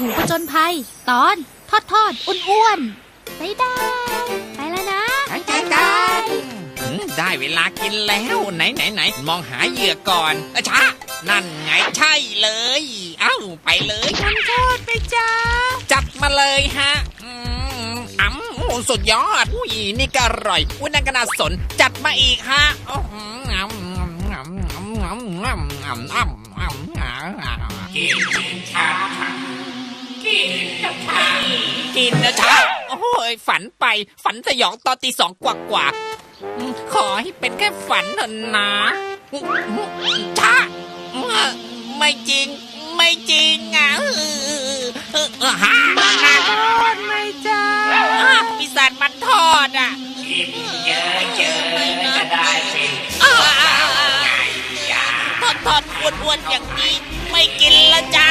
หูประจนภัย ตอนทอดทอดอ้วนๆบายบายไปแล้วนะไปกันได้เวลากินแล้ว ไหนไหนไหนมองหาเหยื่อก่อนอช้านั่นไงใช่เลย เอ้าไปเลยทำโทษไปจ้าจับมาเลยฮะอ้ำสุดยอดอุ้ยนี่ก็อร่อยอุ้ยนันกนาสน จัดมาอีกฮะกินกินข้าว กินนะช้าโอ้ยฝันไปฝันสยองตอนตีสองกว่ากว่าๆอืมขอให้เป็นแค่ฝันเถอะนะช้าไม่จริง ไม่จริงอะเออเออเออฮะทอดไหมจ้าปีศาจมันทอดอะ กินเยอะเยอะจะได้เป็นอ้าวไก่ย่างทอดทอดอ้วนๆอย่างนี้ ไม่กินละจ้า